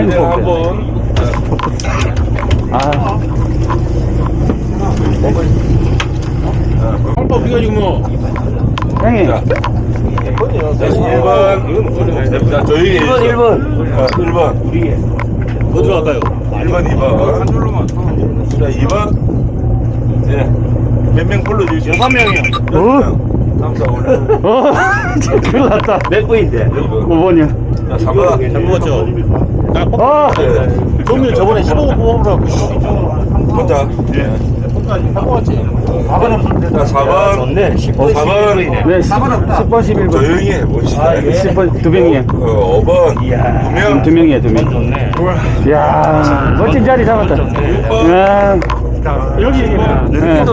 핸드폰. 한번. 아, 한번 우리가 지금 뭐 형님. 자, 1번. 자 저희 1번, 1번. 어, 1번. 우리 어디로 갈까요? 1번 2번. 한 줄로만 자 2번. 예몇명 불러주시죠 6명이요. 어? 3, 4, 5, 6 어, 큰일 났다. 몇 분인데? 5번이요. 자 3번 잘 먹었죠? 아, 종민 저번에 15분 뽑으라고. 혼자 잘 먹었지? 자 4번 좋네. 10분 4번 네, 10번, 11번. 조용히 해 봅시다 아, 예. 10번 두 명이에요. 어, 5번 이야. 2명 두 명이에요, 두 명. 좋네. 이야, 멋진 자리 잡았다. 좋네. 이야, 여기 네.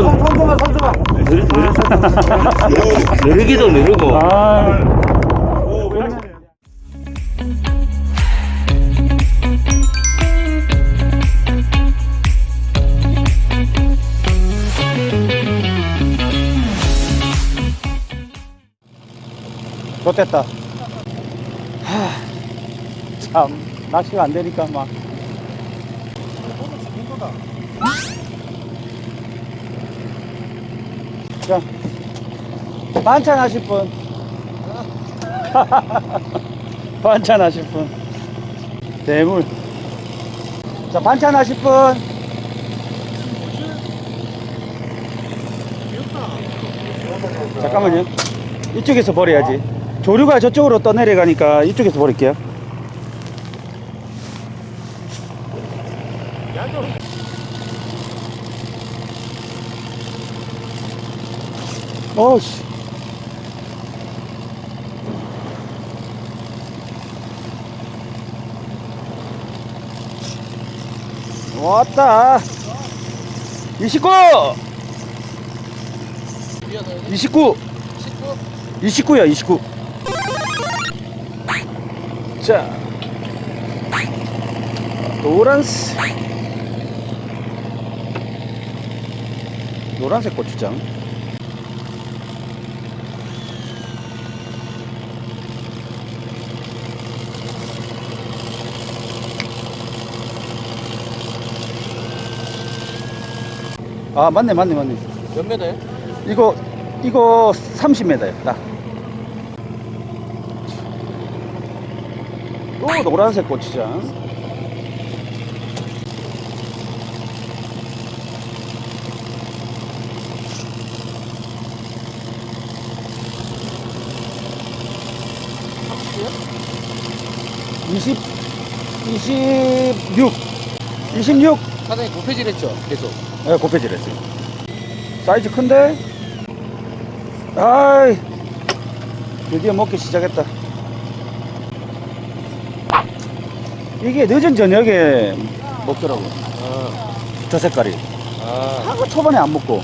느르기도 느르고. 아, 좋됐다. 하, 참, 낚시가 안 되니까 막. 자, 반찬 하실 분. 반찬 하실 분. 대물. 자, 반찬 하실 분. 잠깐만요. 이쪽에서 버려야지. 조류가 저쪽으로 떠내려가니까 이쪽에서 버릴게요. 어씨. 왔다. 29! 29! 29야, 29. 자. 노란색. 노란색 고추장. 아, 맞네, 맞네, 맞네. 몇 메다요? 이거 이거 30m예요. 딱. 또 노란색 고추장. 이십, 이십육, 이십육. 사장님 고패질 했죠? 계속. 네, 곱해질 했어요. 사이즈 큰데? 아이, 드디어 먹기 시작했다. 이게 늦은 저녁에 먹더라고. 아. 저 색깔이. 아. 하고 초반에 안 먹고.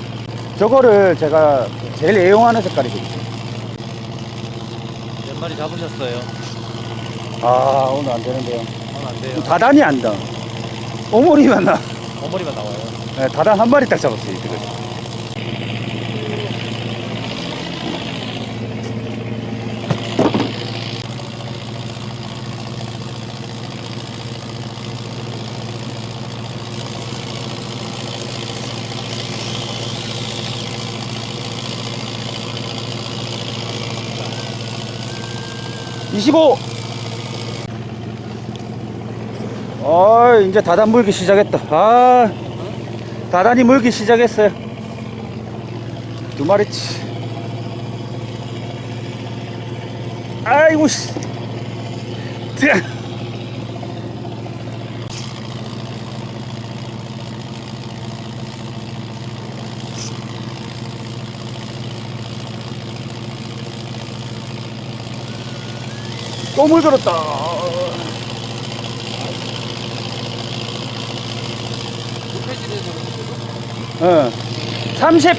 저거를 제가 제일 애용하는 색깔이거든요. 몇 마리 잡으셨어요? 아, 오늘 안 되는데요. 안 돼요. 다단이 안 다. 오모리만 나. 어머니만 나와요. 네, 다단 한 마리 딱 잡았어요, 지금. 이십오. 어, 이제 다단 물기 시작했다. 아, 다단이 물기 시작했어요. 두 마리치. 아이고, 씨. 또 물들었다. 고패질에서 어. 30.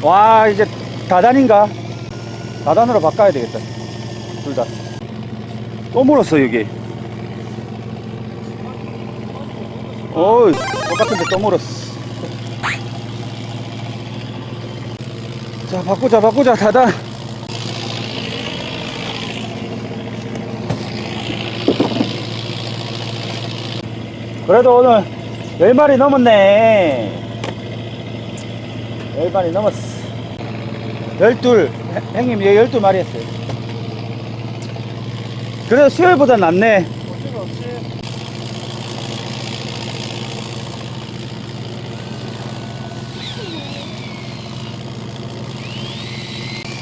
와, 이제 다단인가? 다단으로 바꿔야 되겠다. 둘 다. 또 물었어, 여기. 어이, 똑같은데 또 물었어. 자, 바꾸자, 바꾸자, 다단. 그래도 오늘 10마리 넘었네. 10마리 넘었어. 12, 형님, 얘 12마리 했어요. 그래도 수요일보다 낫네.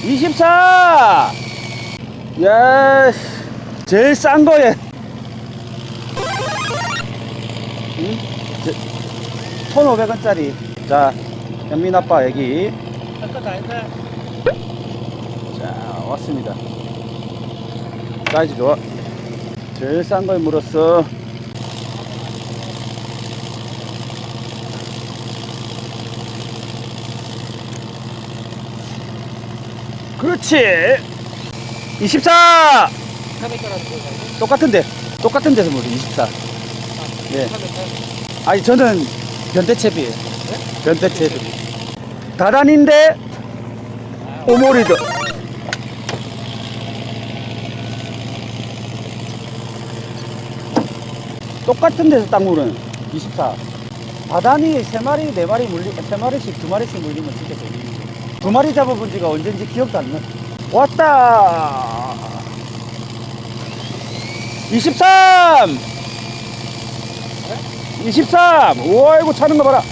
24! 야, 제일 싼 거에. 1,500원짜리. 자, 현민 아빠 여기. 자, 왔습니다. 사이즈 좋아. 제일 싼 거에 물었어. 그렇지. 24! 카메라라는 거 가지고. 똑같은데. 똑같은 데서 물어, 24. 예. 카메라. 아니, 저는 변태채비예요. 변태채비. 다단인데, 오모리도. 똑같은 데서 딱 물은 24. 바다니 세 마리, 네 마리 물리, 세 마리씩, 두 마리씩 물리면 진짜 재밌는데. 두 마리 잡아본 지가 언젠지 기억도 안 나. 왔다! 23! 23! 우와, 이거 차는 거 봐라.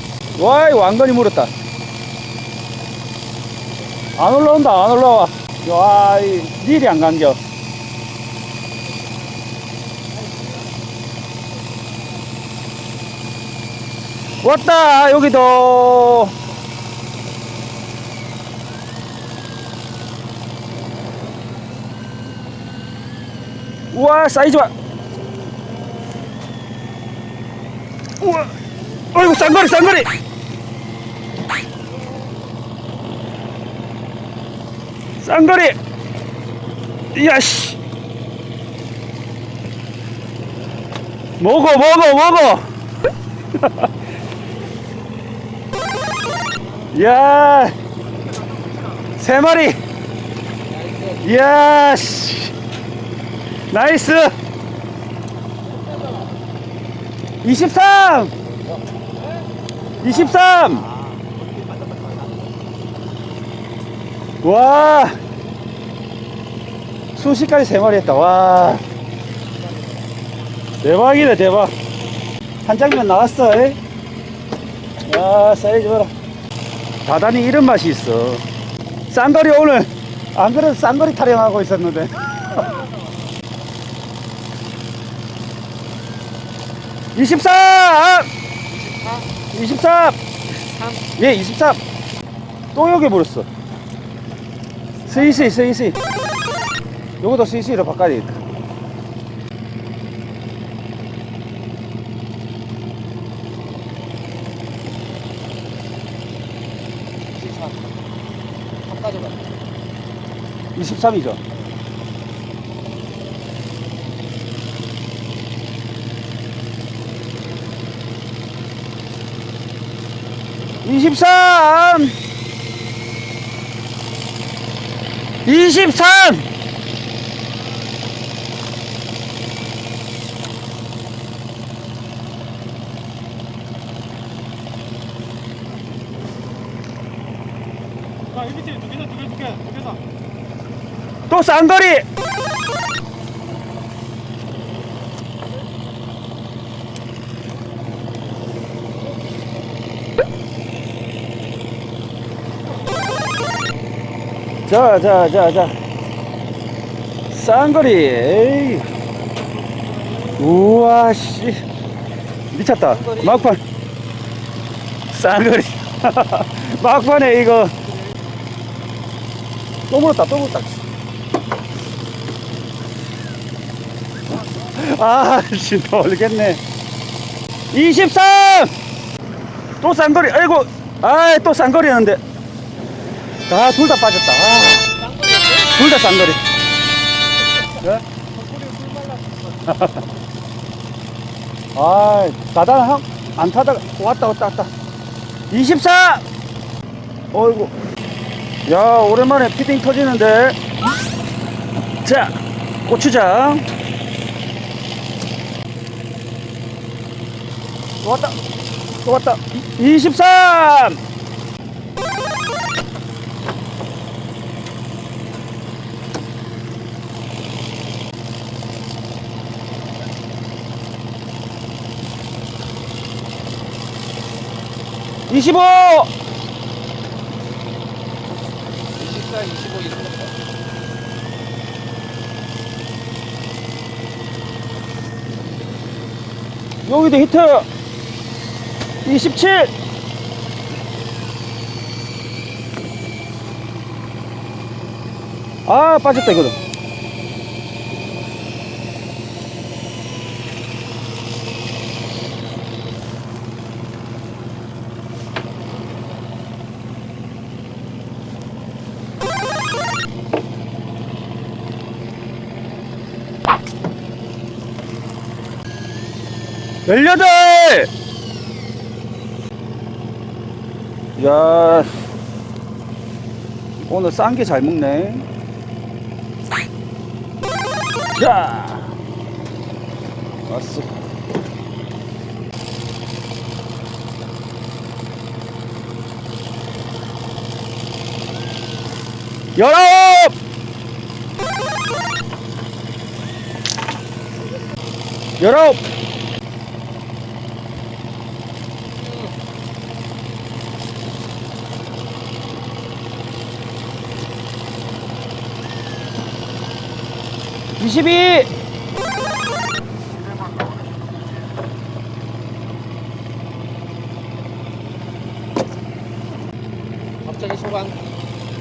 와, 이거 왕건이 물었다. 안 올라온다, 안 올라와. 와, 이 일이 안 감겨. 왔다, 여기도. 우와, 사이즈 봐. 우와, 어이구, 쌍거리, 쌍거리. 쌍거리. 이야, 씨. 먹어, 먹어, 먹어. 이야, 세 마리. 이야, 씨. 나이스. 23. 23. 와. 순식간에 세 마리 했다. 와. 대박이다, 대박. 한 장면 나왔어. 에? 야, 사이즈 봐라. 다단히 이런 맛이 있어. 쌍거리 오늘, 안 그래도 쌍거리 타령하고 있었는데. 이십삼! 23! 3. 예, 23. 또 여기 물었어. 스이스이, 스이스이. 요것도 스이스이로 바꿔야 되겠다. 한 가져가. 23이죠. 이십삼! 이십삼! 아, 이 밑에 두 개다, 두 개, 두 개, 두 개다. 또 쌍거리! 자, 자, 자, 자. 쌍거리, 에이. 우와, 씨. 미쳤다. 막판. 쌍거리. 막판에 이거. 또 물었다, 또 물었다. 아, 씨, 모르겠네. 23! 또 쌍거리, 아이고, 아이, 또 쌍거리였는데. 아, 둘 다 빠졌다. 아, 둘 다 쌍거리. 예? 아, 나다 형, 안 타다가, 왔다, 왔다, 왔다. 24! 어이구. 야, 오랜만에 피딩 터지는데. 자, 고추장. 또 왔다. 또 왔다. 23! 이십오! 24, 25 이런 거. 여기도 히트! 27! 아, 빠졌다, 이거도. 열여덟! 야, 오늘 싼 게 잘 먹네. 자, 왔어. 열아홉! 열아홉! 이십이! 갑자기 소강.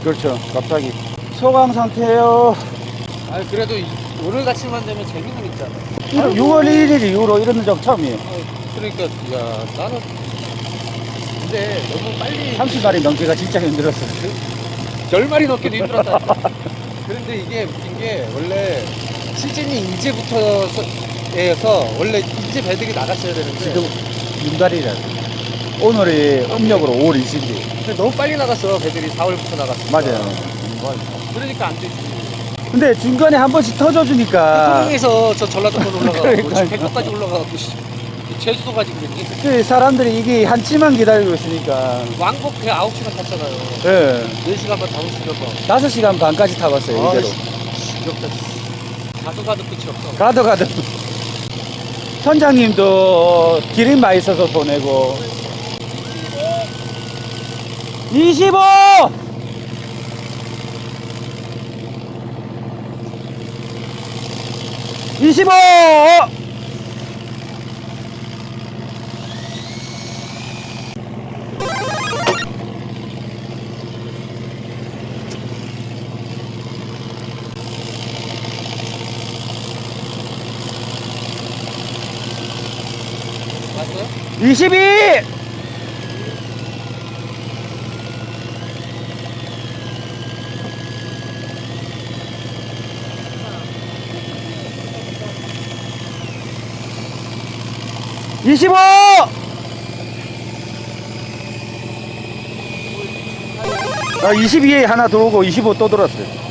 그렇죠, 갑자기. 소강 상태예요 아 그래도 이- 오늘 같이만 되면 재미는 있잖아. 6월 1일 이후로 이런 적 처음이에요. 아, 그러니까 야 나는 근데 너무 빨리 30마리 넘기가 진짜 힘들었어. 열마리 넘기도 힘들었다. 그런데 이게 웃긴 게 원래 시즌이 이제부터 에서 원래 이제 배들이 나갔어야 되는데 지금 윤달이라. 오늘이 음력으로 5월 20일. 근데 너무 빨리 나갔어 배들이 4월부터 나갔어. 맞아요. 그러니까 안 되지. 근데 중간에 한 번씩 터져주니까 통영에서 저 전라도권 올라가고 그러니까요. 백도까지 올라가고 씨, 제주도 가지고 그랬니? 그 사람들이 이게 한치만 기다리고 있으니까 왕복 그 9시간 탔잖아요. 예. 4시간 반, 5시간 반. 5시간 반까지 타봤어요, 아, 이대로. 지겹다. 가도 가도 끝이 없어. 가도 가도. 선장님도 기름 많이 써서 보내고. 25! 이십오! 맞어요? 이십이! 이십오! 아, 22에 하나 들어오고 25 또 들었어요.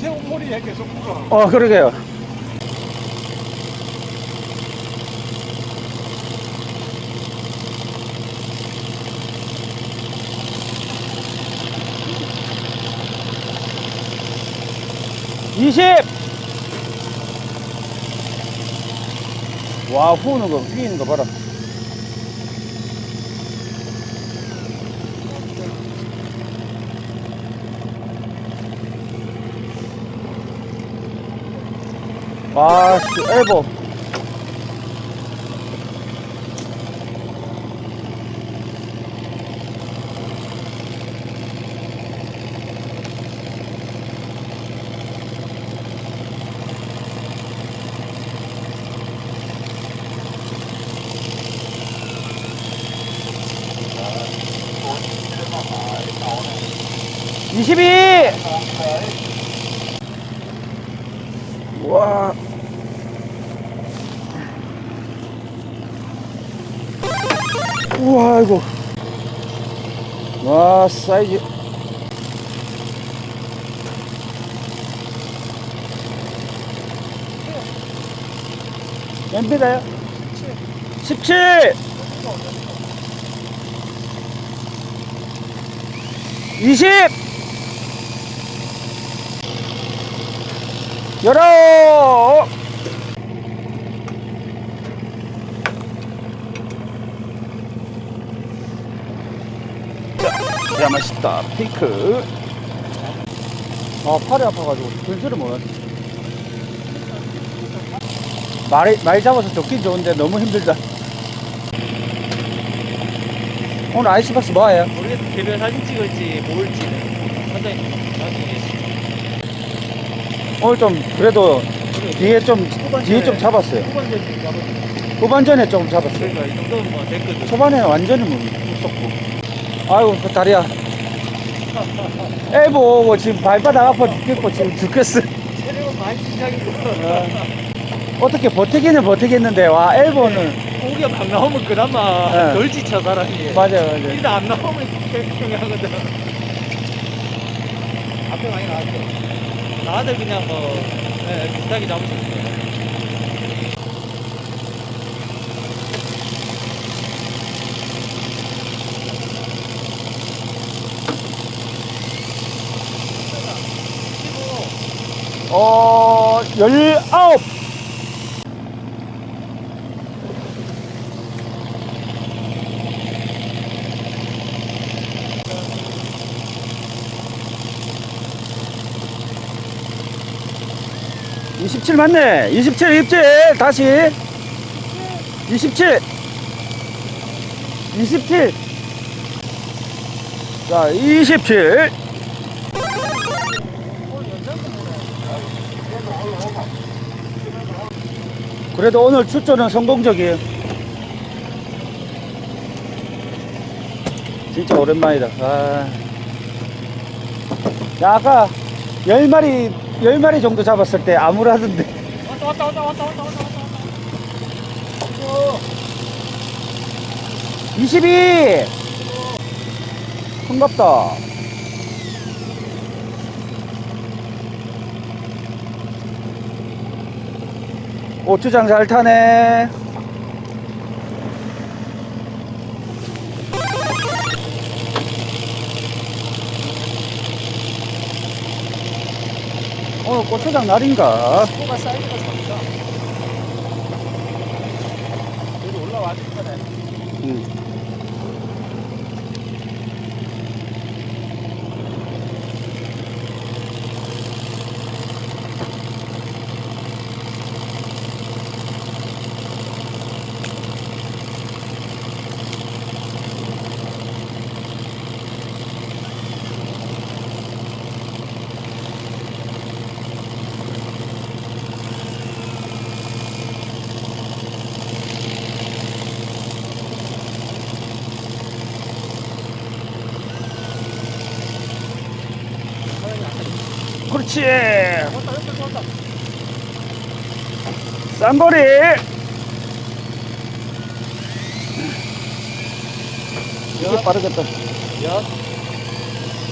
태국 머리에 계속 붙 어. 어, 그러게요. 이십! 와, 후는 거, 휘는 거 봐라. 와, 씨, 엘보. 이십이! 아이고. 와 사이즈. 엠비가요? 17 20 열어 야, 맛있다. 피크. 아, 팔이 아파가지고 들지를 못하네. 말이, 많이 잡아서 좋긴 좋은데 너무 힘들다. 오늘 아이스박스 뭐예요? 모르겠어. 개별 사진 찍을지 모을지는 선장님 나중에 오늘 좀 그래도 뒤에 좀 뒤에 좀 잡았어요. 후반전 후반전에 좀 잡았어요. 그러니까 이 정도면 뭐 됐거든. 초반에 완전히 못 무섭고. 아이고 그 다리야. 엘보 오고 지금 발바닥 아파 죽겠고 지금 죽겠어. 체력은 많이 긴장이고. 어떻게 버티기는 버티겠는데 와 엘보는 고기가 막 나오면 그나마 네. 덜 지쳐 사람이. 맞아 맞아. 일도 안 나오면 평평하거든. 앞에 많이 나왔죠. 나들 그냥 뭐 네, 비슷하게 잡으셨어요. 어, 19! (27) 맞네. (27) 27. 다시. (27) (27) 자 (27) 그래도 오늘 출조는 성공적이에요. 진짜 오랜만이다. 아. 야, 아까 열 마리, 열 마리 정도 잡았을 때 암울하던데. 왔다 왔다 왔다 왔다 왔다 왔다 왔다. 22! 반갑다. 고추장 잘 타네. 오늘 고추장 날인가? 뭐가 사이즈가 작다. 여기 올라와줄 거네. 응. 그렇지. 쌍거리. 이게 빠르겠다. 야,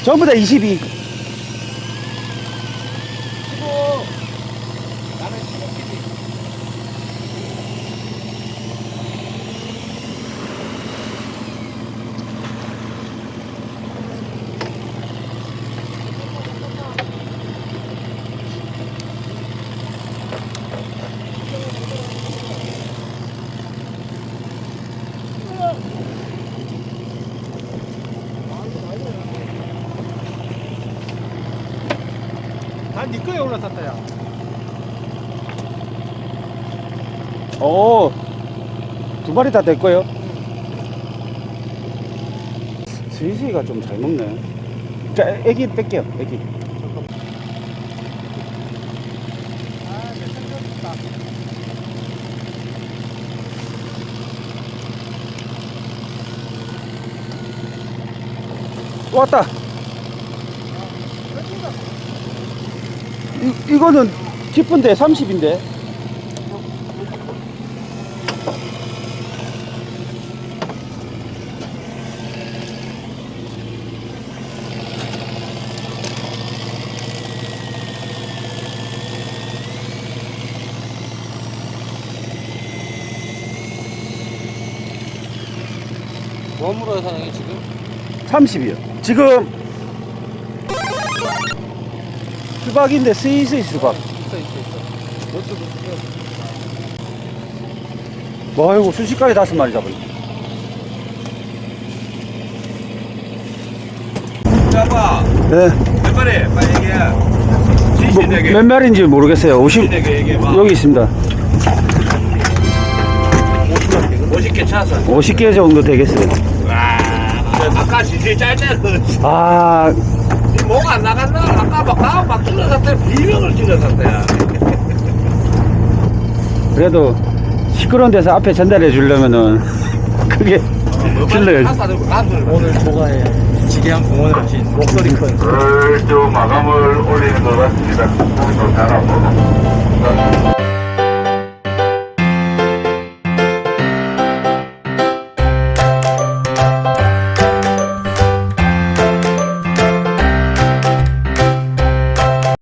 전부 다 22. 난네 거에 올라탔다 야. 오, 두 마리 다 될 거요. 스위스이가 좀 잘 먹네. 자, 애기 뺄게요, 애기. 왔다. 이거는 깊은데 30인데 뭐 물어요 사장님 지금? 30이요 지금 수박인데 스이스이 수박. 있어 있어 있어. 이것도 뭐 아이고 순식간에 다섯 마리 잡았네. 잡아. 네. 몇 마리? 빨리 얘기해. 뭐, 진실 되게. 몇 마리인지 모르겠어요. 50 진실 되게 얘기해봐. 여기 있습니다. 50개 찾았어. 50개 정도 되겠어요. 와. 아까 진실 짤 때는 아, 뭐가 안 나갔나? 아까 막 다음 막 찔러갔대. 비명을 찔러갔대야. 그래도 시끄러운 데서 앞에 전달해 주려면은 크게 질러야지. 오늘 조가에 지게한 공원을 하신 목소리 큰좀 마감을 올리는 것 같습니다. 또 다른